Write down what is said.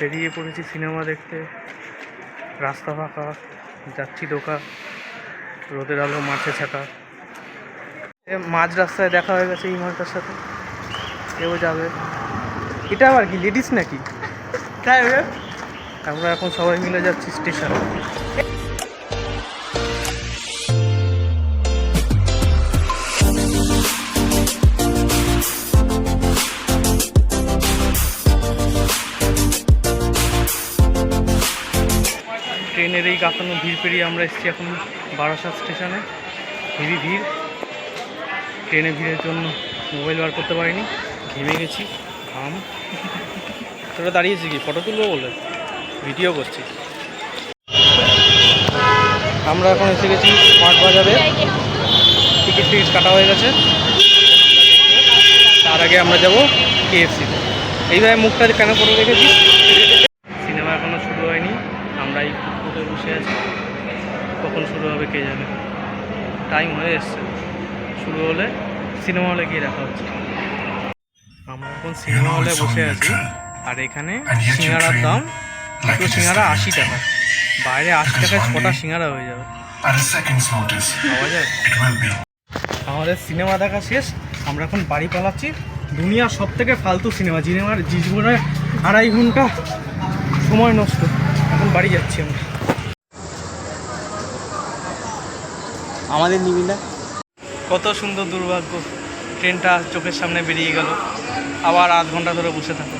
বেরিয়ে পড়েছি সিনেমা দেখতে। রাস্তা ফাঁকা যাচ্ছি দোকান রোদের আলো মাঠে ছাঁকা মাঝ রাস্তায় দেখা হয়ে গেছে এই মালটার সাথে। কেউ যাবে। এটা আবার কি লেডিস নাকি? তাই আমরা এখন সবাই মিলে যাচ্ছি স্টেশনে। ট্রেনের এই কাঁপানো ভিড় পেরিয়ে আমরা এসেছি এখন বারাসাত স্টেশনে। হেভি ভিড়। ট্রেনে ভিড়ের জন্য মোবাইল বার করতে পারিনি। ঘেমে গেছি, ঘাম। তোরা দাঁড়িয়েছি কি? ফটো তুলবো বলে? ভিডিও করছি। আমরা এখন এসে গেছি স্মার্ট বাজারে। টিকিট টিকিট কাটা হয়ে গেছে। তার আগে আমরা যাব কেএফসিতে এইভাবে মুখটা কেন করে রেখেছি সিনেমা এখনও শুরু হয়নি। আমরা এই ফুটফুটে বসে আছি। কখন শুরু হবে কে জানে? টাইম হয়ে এসছে। শুরু হলে সিনেমা হলে গিয়ে দেখা হচ্ছে। আমরা এখন সিনেমা হলে বসে আছি। আর এখানে সিঙ্গারার দাম দুটো সিঙ্গারা আশি টাকা। বাইরে আশি টাকায় ছটা সিঙ্গারা হয়ে যাবে. আমাদের সিনেমা দেখা শেষ। আমরা এখন বাড়ি পালাচ্ছি। দুনিয়ার সব থেকে ফালতু সিনেমা সিনেমার জীবনে আড়াই ঘণ্টা সময় নষ্ট। বাড়ি যাচ্ছি আমরা। আমাদের নিবি না? কত সুন্দর দুর্ভাগ্য ট্রেনটা চোখের সামনে বেরিয়ে গেল। আবার আধ ঘণ্টা ধরে বসে থাকো।